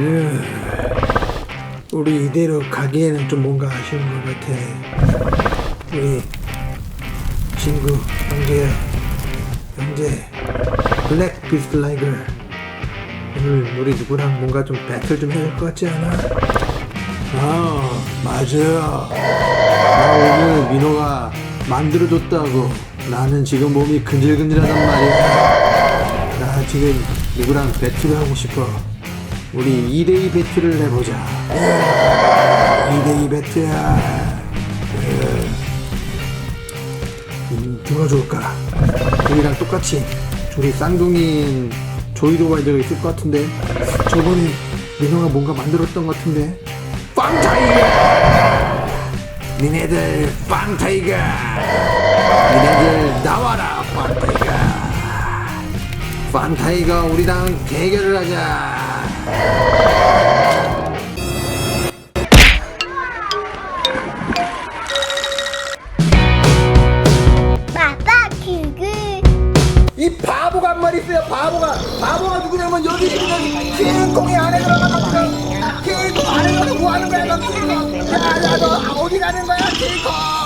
으, 우리 이대로 가기에는 좀 뭔가 아쉬운 것 같아. 우리 친구 형제 형제 블랙 비스트 라이거 오늘 우리 누구랑 뭔가 좀 배틀 좀 해야 될 것 같지 않아? 아 맞아. 나 오늘 민호가 만들어줬다고. 나는 지금 몸이 근질근질하단 말이야. 나 지금 누구랑 배틀을 하고 싶어. 우리 2대2 배틀을 해보자. 2대2 배틀야. 음, 누가 좋을까? 우리랑 똑같이 둘이 쌍둥이인 조이도 와이드가 있을 것 같은데 저번 민호가 뭔가 만들었던 것 같은데 빵타이거! 니네들 빵타이거! 니네들 나와라 빵타이거! 빵타이거 우리랑 대결을 하자! 이 바보가 한 있어요 바보가. 바보가 누구냐면 여기 있는 킹콩이 안에 들어가가지고 킹콩 안에 들어가서 뭐 하는 거야 너 킹콩? 야야 너 어디 가는 거야 킹콩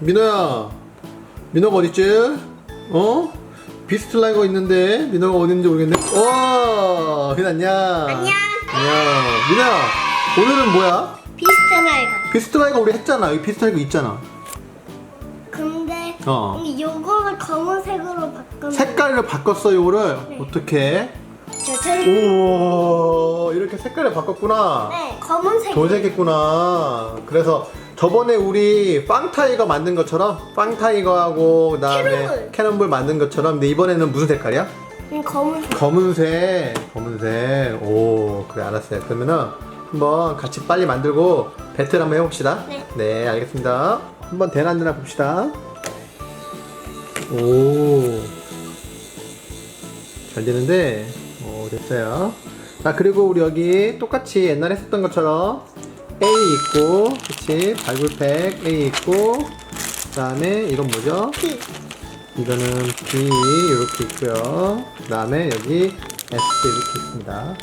민호야 민호가 어딨지? 어? 비스트 라이거 있는데 민호가 어딘지 모르겠네 와 민호 안녕 안녕. 안녕 민호야 오늘은 뭐야? 비슷한 아이가 비스트 라이거 우리 했잖아 여기 비스트 라이거 있잖아 근데 어. 이 요거를 검은색으로 바꾸면 색깔을 바꿨어 요거를 네. 어떻게? 저 우와 이렇게 색깔을 바꿨구나 네 검은색 도색했구나 그래서 저번에 우리 빵타이거 만든 것처럼 빵타이거하고 그다음에 캐논볼. 캐논볼 만든 것처럼 근데 이번에는 무슨 색깔이야? 음, 검은색. 검은색. 검은색. 오 그래 알았어요. 그러면은 한번 같이 빨리 만들고 배틀 한번 해봅시다. 네. 알겠습니다. 한번 안 되나 봅시다. 오. 잘 되는데? 오 됐어요. 자 그리고 우리 여기 똑같이 옛날에 했었던 것처럼 A 있고 그치 발굴팩 A 있고 그 다음에 이건 뭐죠? P 이거는 B 이렇게 있고요. 그 다음에 여기 S 이렇게 있습니다.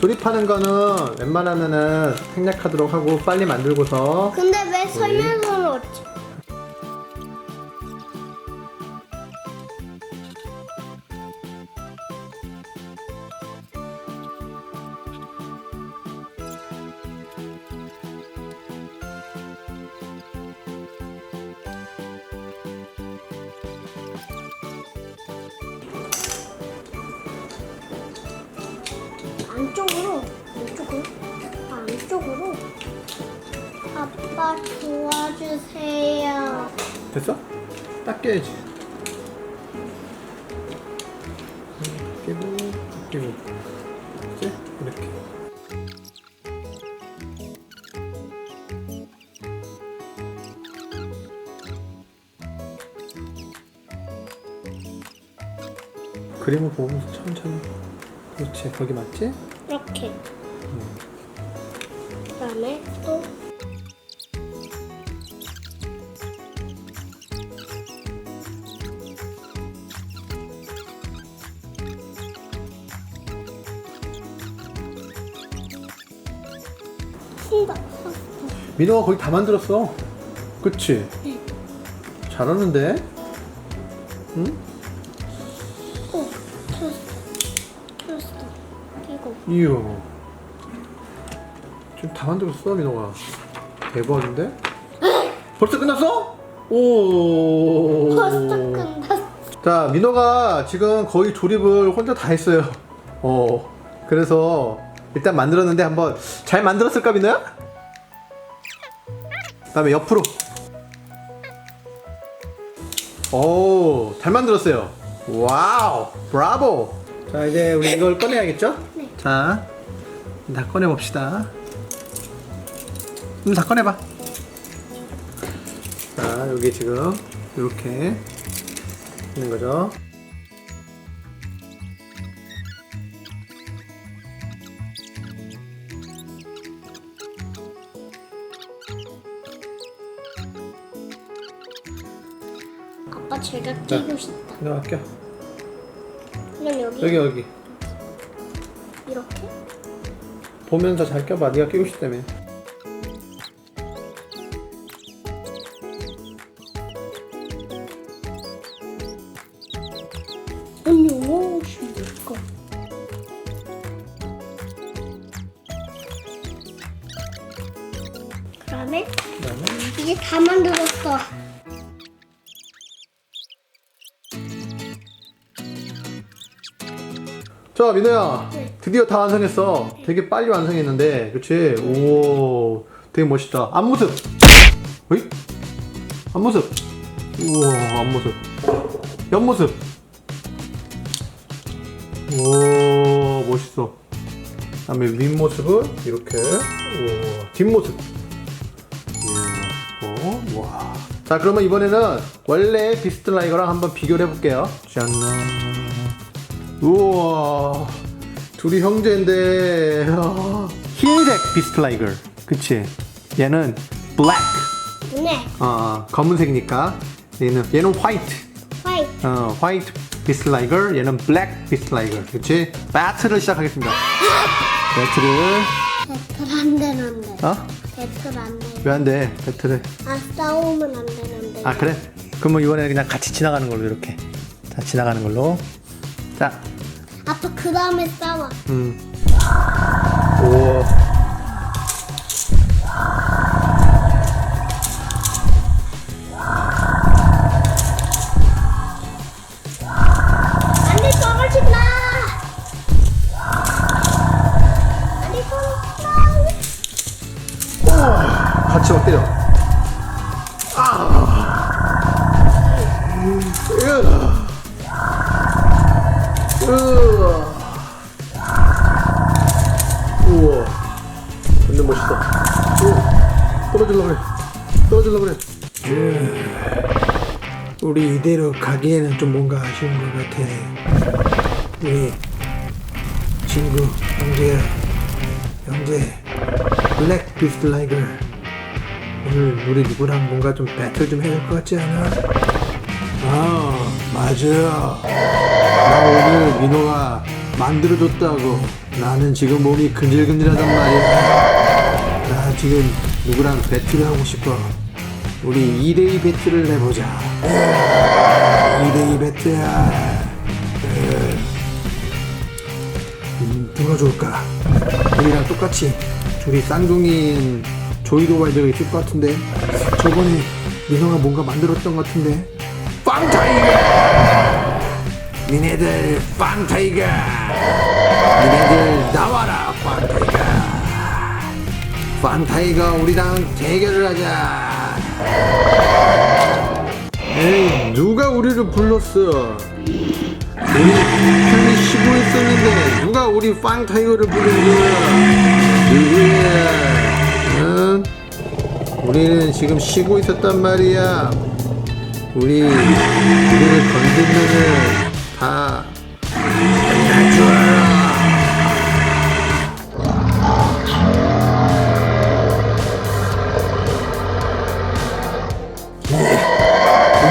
조립하는 거는 웬만하면은 생략하도록 하고 빨리 만들고서 근데 왜 설명서를 없지? 됐어? 딱 깨야지. 깨고 깨고 이제 이렇게. 그림을 보면서 천천히 그렇지 거기 맞지? 이렇게. 그다음에 또 신다. 민호가 거의 다 만들었어. 그치? 네. 잘하는데? 응? 오, 켰어. 켰어. 이거. 이야. 지금 다 만들었어, 민호가. 대박인데? 벌써 끝났어? 오. 벌써 끝났어. 자, 민호가 지금 거의 조립을 혼자 다 했어요. 어. 그래서 일단 만들었는데 한번 잘 만들었을까, 민호야? 다음에 옆으로. 오, 잘 만들었어요. 와우, 브라보. 자, 이제 우리 이걸 꺼내야겠죠? 네. 자, 다 꺼내 봅시다. 음, 다 꺼내 봐. 자, 여기 지금 이렇게 있는 거죠. 아빠 제가 자. 끼고 싶다. 나 껴. 그럼 여기, 여기 여기. 이렇게? 보면서 잘 껴봐. 네가 끼고 싶다며. 언니 오 이거. 그다음에 그다음에 이제 다 만들었어. 자 민호야. 네. 드디어 다 완성했어. 되게 빨리 완성했는데 그치? 오 되게 멋있다. 앞모습. 어이? 앞모습. 우와 앞모습. 옆모습. 오 멋있어. 그 다음에 윗모습은 이렇게. 우와 뒷모습. 예 멋있고 와. 자 그러면 이번에는 원래 비스트 라이거랑 한번 비교를 해볼게요. 짠 우와. 둘이 형제인데. 아, 흰색 비스트라이거 그치? 얘는 블랙 네, 어, 검은색이니까. 얘는 얘는 화이트 화이트. 어, 화이트 비스트라이거 얘는 블랙 비스트라이거 그치? 배틀을 시작하겠습니다. 배틀을. 배틀 안 되는데. 어? 배틀 안 돼. 왜안 돼? 배틀을. 아 싸우면 안 되는데. 아 그래? 그러면 이번에는 그냥 같이 지나가는 걸로 이렇게. 자 지나가는 걸로. 자 아빠 그 다음에 싸워. 음. 오. 안돼. 안돼 마. 같이 막 때려. 아. 으아. 으아. 우와. 완전 멋있다. 오. 떨어질라 그래. 떨어질라 그래. 우리 이대로 가기에는 좀 뭔가 아쉬운 것 같아. 우리 친구 형제야, 형제, 블랙 비스트 라이거. 오늘 우리 누구랑 뭔가 좀 배틀 좀 해야 될 것 같지 않아? 아, 맞아. 나 오늘 민호가 만들어줬다고. 나는 지금 몸이 근질근질하단 말이야. 나 지금 누구랑 배틀을 하고 싶어. 우리 2대2 배틀을 해보자. 2대2 배틀야. 음, 누가 좋을까? 우리랑 똑같이 둘이 쌍둥이인 조이도 와이드가 있을 것 같은데 저번에 민호가 뭔가 만들었던 것 같은데 빵타이거! 니네들 빵타이거! 니네들 나와라 빵타이거! 빵타이거 우리랑 대결을 하자! 에이 누가 우리를 불렀어? 우리 쉬고 있었는데 누가 우리 빵타이거를 부른 거야? 누구야? 응? 우리는 지금 쉬고 있었단 말이야. 우리 우리를 건들면은 알아.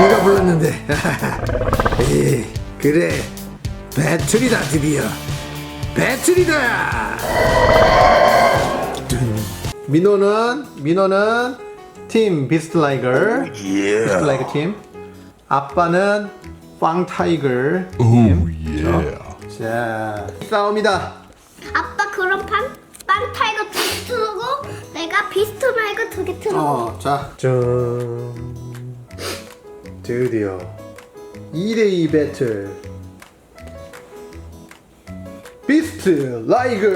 우리가 불렀는데. 에이, 그래. 배틀이다 드디어. 배틀이다! 민호는 민호는 팀 비스트 라이거 비스트 라이거 팀. 아빠는 빵 타이거 팀 자, 싸움이다 아빠 그럼 판 빵타이거 두개 틀고 내가 비스트 말고 두 개 틀고. 어, 자, 짠. 드디어 2대2 배틀. 비스트 라이거.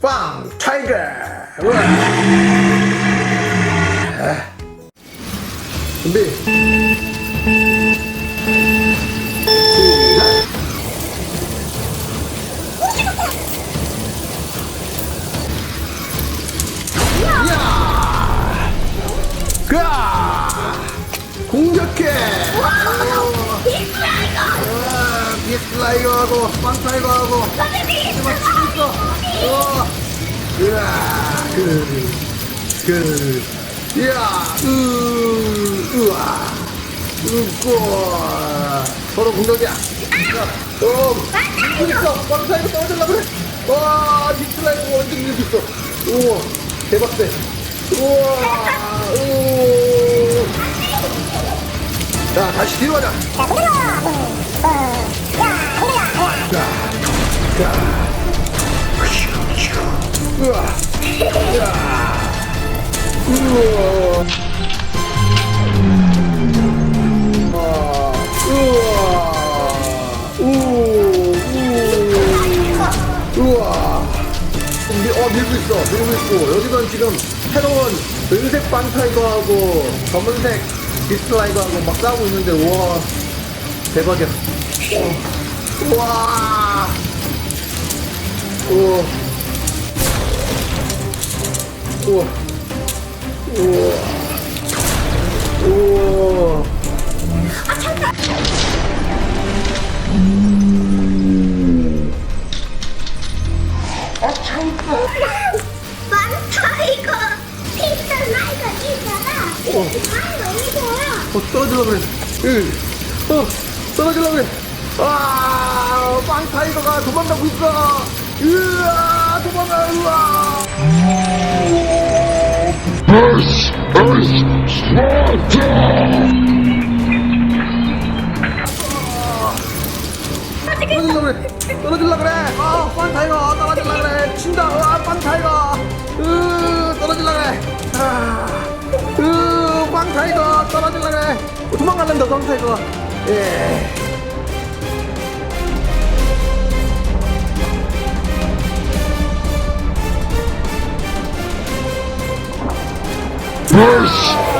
빵 타이거. 우와. 준비. 시작. 가! 공격해! 아, 비스라이거하고 빵타이거하고 하지만 치고 있어! 어! 으아! 그, 그, 이야, 으, 으아, 으꼬. 서로 공격이야. 자, 어, 빅플 있어. 빵타이거 떨어질라 그래. 와, 빅플라이거 완전 이렇게 있어. 우와, 대박세. 우와, 오. 자, 다시 뒤로 가자. 자, 자. 우와, 야, 우와. 밀고 있어. 밀고 있고. 여기는 지금 새로운 은색 반타이거하고 검은색 비스라이거하고 막 싸우고 있는데, 우와. 대박이야. 어. 우와. 우와. 우와. 우와. 우와. 반타이거 피스라이거 있잖아. 어. 아 너무 좋아. 어, 떨어질라 그래. 응. 어, 떨어질라 그래. 아, 빵 타이거가 도망가고 있어. 으아, 도망가, 으아. This is Sparta! 떨어질라 그래. 떨어질라 그래. 아, 빵 타이거 떨어질라 그래. 친다. 아, 빵 타이거. 으, 떨어질라 그래. 아, 으, 빵 타이거 떨어질라 그래. 어, 도망갈란다, 빵 타이거. 예. Is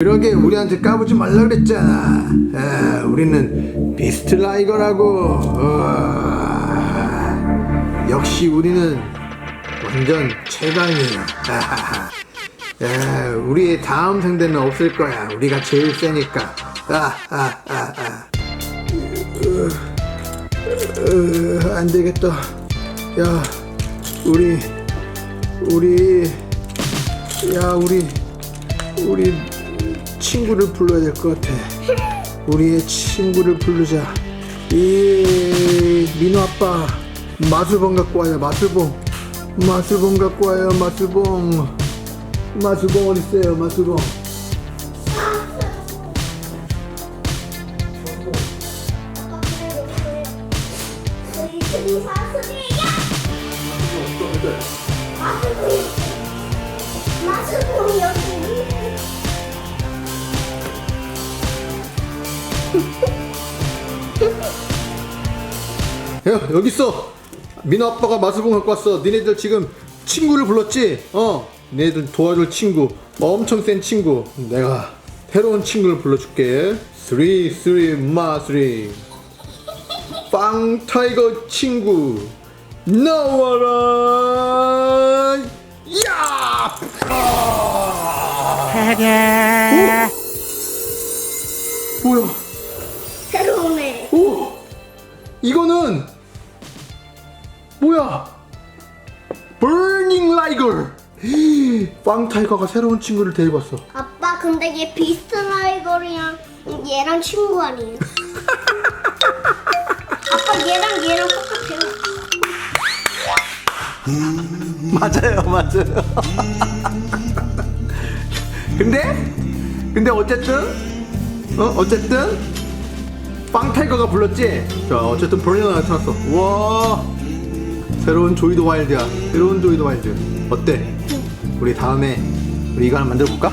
그러게 우리한테 까부지 말라 그랬잖아. 아, 우리는 비스트 라이거라고. 어. 역시 우리는 완전 최강이야. 아, 우리의 다음 상대는 없을 거야. 우리가 제일 세니까. 아, 아, 아, 아. 으, 으, 안 되겠다. 야, 우리, 우리, 야, 우리. 우리 친구를 불러야 될 것 같아. 우리의 친구를 부르자. 이 민호 아빠 마술봉 갖고 와요. 마술봉. 마술봉 갖고 와요. 마술봉. 마술봉 어디 있어요? 마술봉. 야 여기 있어. 민호 아빠가 마술봉 갖고 왔어. 니네들 지금 친구를 불렀지? 어. 니네들 도와줄 친구. 엄청 센 친구. 내가 새로운 친구를 불러줄게. 쓰리 쓰리 마쓰리. 빵 타이거 친구 나와라. 야! 아! 오! 뭐야? 새로운 애. 오! 이거는 뭐야? 버닝 라이거. 빵 타이거가 새로운 친구를 데리고 왔어. 아빠 근데 얘 비스라이거랑 얘랑 친구 아니에요? 아빠 얘랑 얘랑 똑같아요. 맞아요, 맞아요. 근데 근데 어쨌든 어 어쨌든 빵 타이거가 불렀지. 자 어쨌든 브로니가 나타났어. 와 새로운 조이도 와일드야. 새로운 조이도 와일드. 어때? 우리 다음에 우리 이거 하나 만들어 볼까?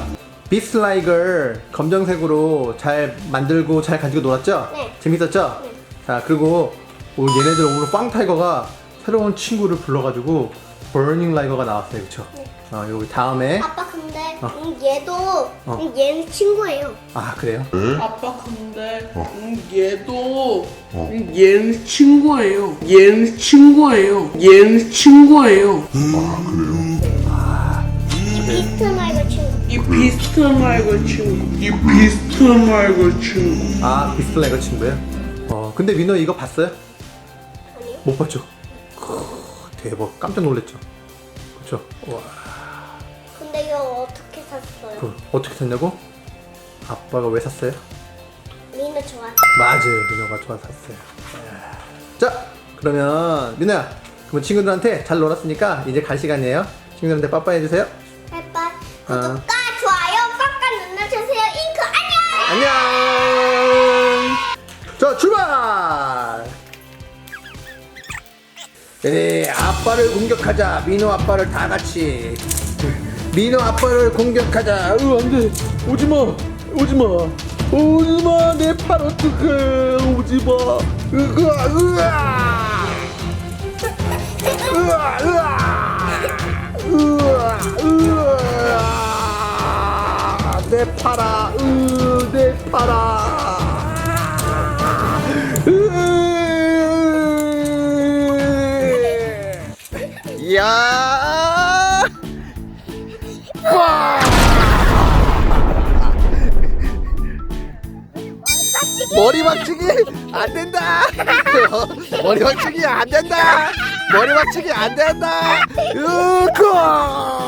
비스라이걸 검정색으로 잘 만들고 잘 가지고 놀았죠? 네. 재밌었죠? 네. 자 그리고 오늘 얘네들 오늘 빵 타이거가 새로운 친구를 불러가지고 버닝 라이거가 나왔어요, 그쵸? 네. 어, 여기 다음에 아빠 근데 어. 음, 얘도 음, 얘는 친구예요. 아 그래요? 아빠 근데 음, 얘도 음, 얘는 친구예요. 얘는 친구예요. 얘는 친구예요. 비스트 말고 친구. 이 비슷한 말고 친구. 이 비슷한 말고 친구. 아 비스라이거 친구예요? 어 근데 민호 이거 봤어요? 아니요. 못 봤죠? 크, 대박 깜짝 놀랐죠? 그쵸? 와 근데 이거 어떻게 샀어요? 그, 어떻게 샀냐고? 아빠가 왜 샀어요? 민우 좋아. 맞아요 민호가 좋아서 샀어요 이야. 자 그러면 민호야 그럼 친구들한테 잘 놀았으니까 이제 갈 시간이에요 친구들한테 빠빠이 해주세요 빠빠. 어. 구독과 좋아요 꽉꽉 눌러주세요. 잉크 안녕. 안녕. 자 출발. 에 아빠를 공격하자. 민호 아빠를 다 같이. 민호 아빠를 공격하자. 으 안 돼. 오지 마. 오지 마. 오지 마. 내 팔 어떡해. 오지 마. 으아 으아. 으아 으아. 으아 으아. 내 팔아. 으, 내 팔아. 머리 박치기 안 된다. 머리 박치기 안 된다. 머리 박치기 안 된다. 으, 그.